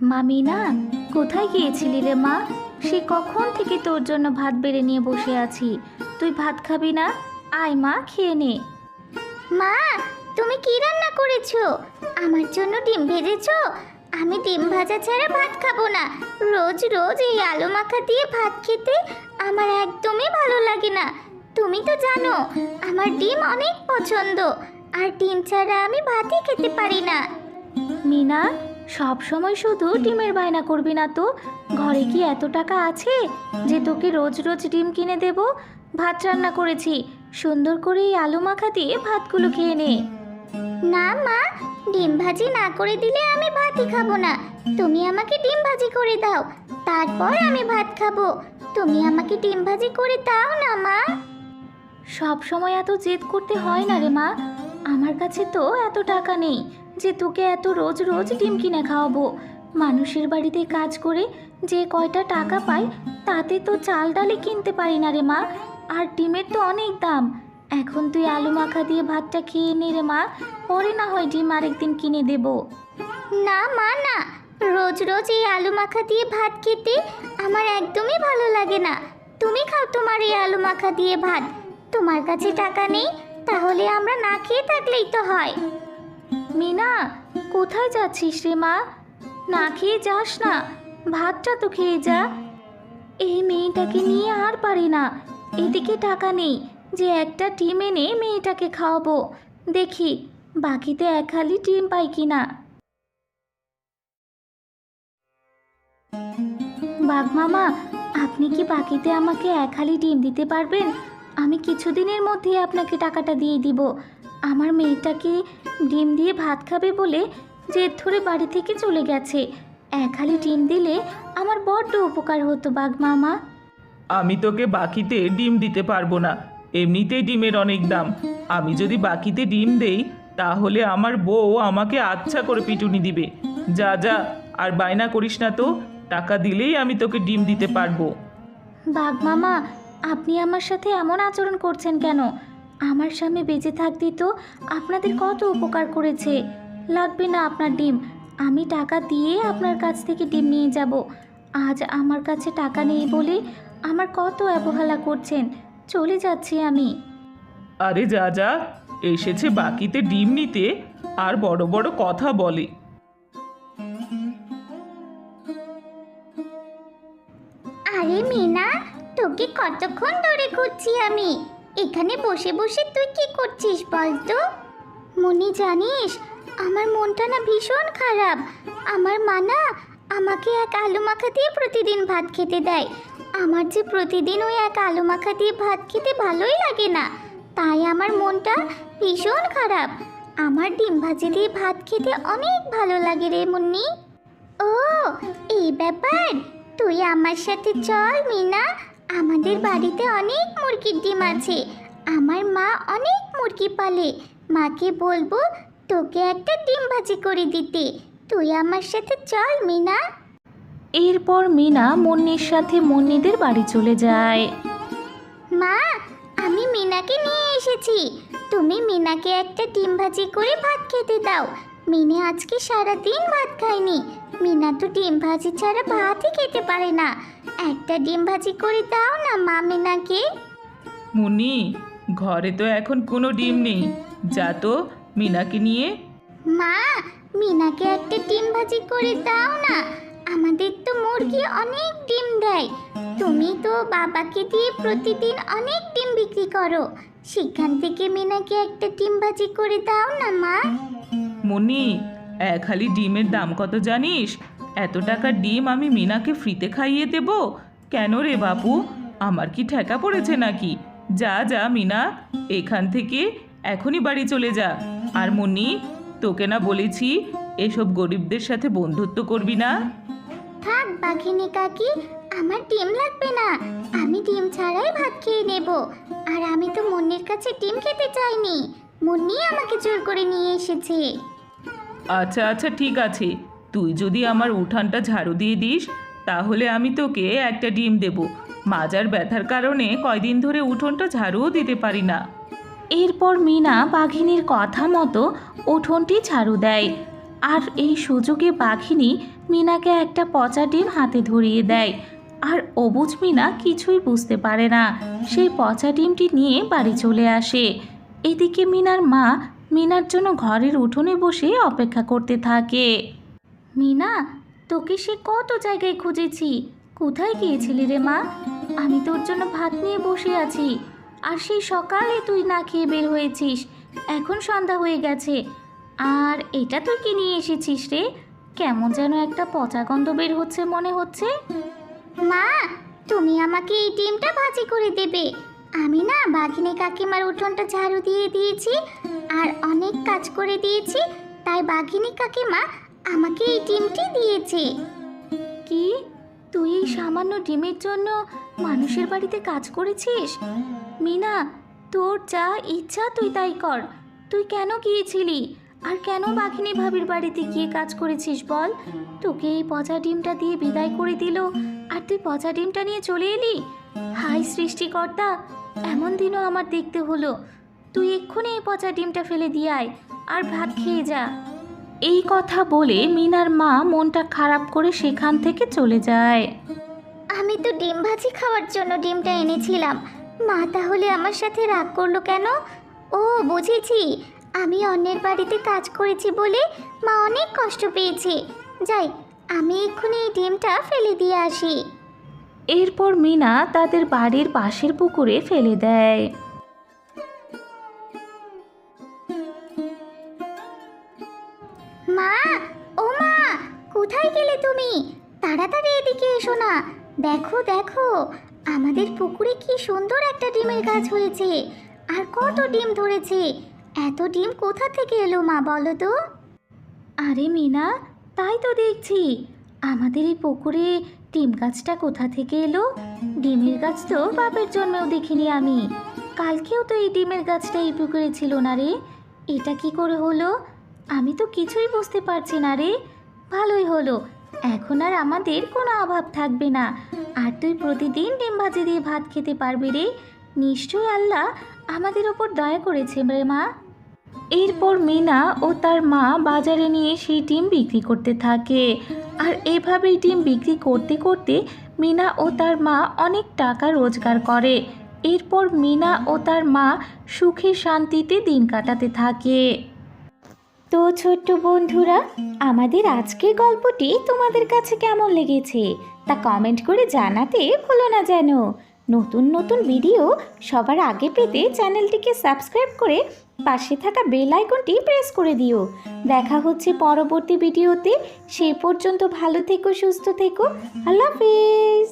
মামি না কোথায় গিয়েছিলি রে মা? সে কখন থেকে তোর জন্য ভাত বেড়ে নিয়ে বসে আছি? তুই ভাত খাবি না? আয় মা খেয়ে নে। মা তুমি কি রান্না করেছ? আমার জন্য ডিম ভেজেছো? আমি ডিম ভাজা ছাড়া ভাত খাব না। রোজ রোজ এই আলু মাখা দিয়ে ভাত খেতে আমার একদমই ভালো লাগে না। তুমি তো জানো আমার ডিম অনেক পছন্দ। আর ডিম ছাড়া আমি ভাতই খেতে পারি না। মিনা সব সময় শুধু ডিমের বায়না করবি না তো। ঘরে কি এত টাকা আছে যে তোকে রোজ রোজ ডিম কিনে দেব? ভাত রান্না করেছি সুন্দর করে এই আলু মাখা দিয়ে ভাতগুলো খেয়ে নে। না মা ডিম ভাজি না করে দিলে আমি ভাতই খাব না। তুমি আমাকে ডিম ভাজি করে দাও তারপর আমি ভাত খাব। তুমি আমাকে ডিম ভাজি করে দাও না মা। সব সময় এত জেদ করতে হয় না রে মা। আমার কাছে তো এত টাকা নেই যে তোকে এত রোজ রোজ ডিম কিনে খাওয়াবো। মানুষের বাড়িতে কাজ করে যে কয়টা টাকা পাই তাতে তো চাল ডালে কিনতে পারি না রে মা, আর ডিমের তো অনেক দাম। এখন তুই আলু মাখা দিয়ে ভাতটা খেয়ে নে রে মা, পরে না হয় ডিম আরেকদিন কিনে দেবো। না মা, না। রোজ রোজ এই আলু মাখা দিয়ে ভাত খেতে আমার একদমই ভালো লাগে না। তুমি খাও তোমার এই আলু মাখা দিয়ে ভাত। তোমার কাছে টাকা নেই তাহলে আমরা না খেয়ে থাকলেই তো হয়। মিনা, কোথায় যাচ্ছিস রে মা? না খেয়ে যাস না, ভাতটা তো খেয়ে যা। এই মেয়েটাকে নিয়ে আর পারি না, এদিকে টাকা নেই, যে একটা টিম এনে মেয়েটাকে খাওয়াবো। দেখি, বাকিতে এক হালি ডিম পাই কিনা। বাঘ মামা, আপনি কি বাকিতে আমাকে এক হালি ডিম দিতে পারবেন? আমি কিছুদিনের মধ্যেই আপনাকে টাকাটা দিয়ে দিব। আমার মেয়েটাকে ডিম দিয়ে ভাত খাবে বলে জেদ ধরে বাড়ি থেকে চলে গেছে? এক হালি ডিম দিলে আমার বড্ড উপকার হতো বাঘ মামা। আমি তোকে বাকিতে ডিম দিতে পারব না এমনিতেই ডিমের অনেক দাম। আমি যদি বাকিতে ডিম দেই তাহলে আমার বউ আমাকে আচ্ছা করে পিটুনি দিবে। যা যা আর বায়না করিস না তো টাকা দিলেই আমি তোকে ডিম দিতে পারব। বাঘ মামা আপনি আমার সাথে এমন আচরণ করছেন কেন? আমার স্বামী বেঁচে থাকতে তো আপনাদের কত উপকার করেছে। লাগবে না আপনার ডিম। আমি টাকা দিয়ে আপনার কাছ থেকে ডিম নিয়ে যাব। আজ আমার কাছে টাকা নেই বলে আমার কত অবহেলা করছেন। চলে যাচ্ছি আমি। আরে যা যা। এসেছে বাকিতে ডিম নিতে। আর বড় বড় কথা বলে। আরে মিনা তোকে কতক্ষণ ধরে খুঁজছি আমি? এখানে বসে বসে তুই কি করছিস বল তো মনি, জানিস, আমার মনটা না ভীষণ খারাপ। আমার মা না আমাকে এক আলু মাখা দিয়ে প্রতিদিন ভাত খেতে দেয়। আমার যে প্রতিদিন ওই এক আলু মাখা দিয়ে ভাত খেতে ভালোই লাগে না। তাই আমার মনটা ভীষণ খারাপ। আমার ডিম ভাজি দিয়ে ভাত খেতে অনেক ভালো লাগে রে মুন্নি। ও, এই ব্যাপার। তুই আমার সাথে চল, মিনা। আমাদের বাড়িতে অনেক মুরগির ডিম আছে। আমার মা অনেক মুরগি পালে। মাকে বলব তোকে একটা ডিম ভাজি করে দিতে। তুই আমার সাথে চল মিনা। এরপর মিনা মুন্নির সাথে মুন্নিদের বাড়ি চলে যায়। মা আমি মিনাকে নিয়ে এসেছি। তুমি মিনাকে একটা ডিম ভাজি করে ভাত খেতে দাও। মিনে আজকে সারা দিন ভাত খায়নি। মিনা তো ডিম ভাজি ছাড়া ভাতই খেতে পারে না। একটা ডিম ভাজি করে দাও না মা মিনাকে। মুনি ঘরে তো এখন কোনো ডিম নেই। যা তো মিনাকে নিয়ে। মা মিনাকে একটা ডিম ভাজি করে দাও না। আমাদের তো মুরগি অনেক ডিম দেয়। তুমি তো বাবাকে দিয়ে প্রতিদিন অনেক ডিম বিক্রি করো। সেখান থেকে মিনাকে একটা ডিম ভাজি করে দাও না মা। মুনি, এক হালি ডিমের দাম কত জানিস? এত টাকার ডিম আমি মিনাকে ফ্রিতে খাইয়ে দেব? কেন রে বাপু? আমার কি ঠেকা পড়েছে নাকি? যা যা, মিনা, এখান থেকে এখনই বাড়ি চলে যা। আর মুন্নি তোকে না বলেছি এসব গরিবদের সাথে বন্ধুত্ব করবি না? থাক বাঘিনী কাকি, আমার ডিম লাগবে না। আমি ডিম ছাড়াই ভাত খেয়ে নেব। আর আমি তো মুন্নির কাছে ডিম খেতে চাইনি। মুন্নি আমাকে জোর করে নিয়ে এসেছে। আচ্ছা আচ্ছা ঠিক আছে। তুই যদি আমার উঠানটা ঝাড়ু দিয়ে দিস, তাহলে আমি তোকে একটা ডিম দেব। মাজার ব্যথার কারণে কয়দিন ধরে উঠোনটা ঝাড়ুও দিতে পারি না। এরপর মিনা বাঘিনীর কথা মতো উঠোনটি ঝাড়ু দেয়। আর এই সুযোগে বাঘিনী মিনাকে একটা পচা ডিম হাতে ধরিয়ে দেয়। আর অবুজ মিনা কিছুই বুঝতে পারে না। সেই পচা ডিমটি নিয়ে বাড়ি চলে আসে। এদিকে মিনার মা মিনার জন্য ঘরের উঠোনে বসে অপেক্ষা করতে থাকে। মিনা, তোকে সে কত জায়গায় খুঁজেছি? কোথায় গিয়েছিলি রে মা? আমি তোর জন্য ভাত নিয়ে বসে আছি। আর সেই সকালে তুই না খেয়ে বের হয়েছিস। এখন সন্ধ্যা হয়ে গেছে। আর এটা তুই কি নিয়ে এসেছিস রে? কেমন যেন একটা পচা গন্ধ বের হচ্ছে মনে হচ্ছে। মা, তুমি আমাকে এই ডিমটা ভাজি করে দেবে। আমি না বাঘিনী কাকিমার উঠোনটা ঝাড়ু দিয়ে দিয়েছি আর অনেক কাজ করে দিয়েছি, তাই বাঘিনী কাকিমা আমাকে এই ডিমটি দিয়েছে। কি? তুই এই সামান্য ডিমের জন্য মানুষের বাড়িতে কাজ করেছিস? মিনা, তোর যা ইচ্ছা তুই তাই কর। তুই কেন গিয়েছিলি? আর কেন বাঘিনী ভাবির বাড়িতে গিয়ে কাজ করেছিস বল? তোকে এই পচা ডিমটা দিয়ে বিদায় করে দিল। আর তুই পচা ডিমটা নিয়ে চলে এলি? হাই সৃষ্টিকর্তা এমন দিনও আমার দেখতে হলো। তুই এক্ষুনি এই পচা ডিমটা ফেলে দিয়ে আয়, আর ভাত খেয়ে যা। এই কথা বলে মিনার মা মনটা খারাপ করে সেখান থেকে চলে যায়। আমি তো ডিম ভাজি খাওয়ার জন্য ডিমটা এনেছিলাম। মা তাহলে আমার সাথে রাগ করল কেন? ও, বুঝেছি। আমি অন্যের বাড়িতে কাজ করেছি বলে মা অনেক কষ্ট পেয়েছে। যাই, আমি এক্ষুনি এই ডিমটা ফেলে দিয়ে আসি। এরপর মিনা তাদের বাড়ির পাশের পুকুরে ফেলে দেয়। মা ও মা কোথায় গেলে তুমি? তাড়াতাড়ি এদিকে এসো না। দেখো দেখো আমাদের পুকুরে কি সুন্দর একটা ডিমের গাছ হয়েছে। আর কত ডিম ধরেছে। এত ডিম কোথা থেকে এলো মা বলো তো? আরে মিনা তাই তো দেখছি। আমাদের এই পুকুরে ডিম গাছটা কোথা থেকে এলো? ডিমের গাছ তো বাপের জন্মেও দেখিনি আমি। কালকেও তো এই ডিমের গাছটা এই পুকুরে ছিল না রে। এটা কি করে হলো? আমি তো কিছুই বুঝতে পারছি না রে। ভালোই হলো। এখন আর আমাদের কোনো অভাব থাকবে না। আর তুই প্রতিদিন ডিম ভাজি দিয়ে ভাত খেতে পারবি রে। নিশ্চয়ই আল্লাহ আমাদের ওপর দয়া করেছে রে মা। এরপর মিনা ও তার মা বাজারে নিয়ে সেই ডিম বিক্রি করতে থাকে। আর এভাবেই ডিম বিক্রি করতে করতে মিনা ও তার মা অনেক টাকা রোজগার করে। এরপর মিনা ও তার মা সুখে শান্তিতে দিন কাটাতে থাকে। তো ছোট্ট বন্ধুরা, আমাদের আজকের গল্পটি তোমাদের কাছে কেমন লেগেছে তা কমেন্ট করে জানাতে ভুলো না যেন। নতুন নতুন ভিডিও সবার আগে পেতে চ্যানেলটিকে সাবস্ক্রাইব করে পাশে থাকা বেল আইকনটি প্রেস করে দিও। দেখা হচ্ছে পরবর্তী ভিডিওতে। সেই পর্যন্ত ভালো থেকো, সুস্থ থেকো। আল্লাহ হাফেজ।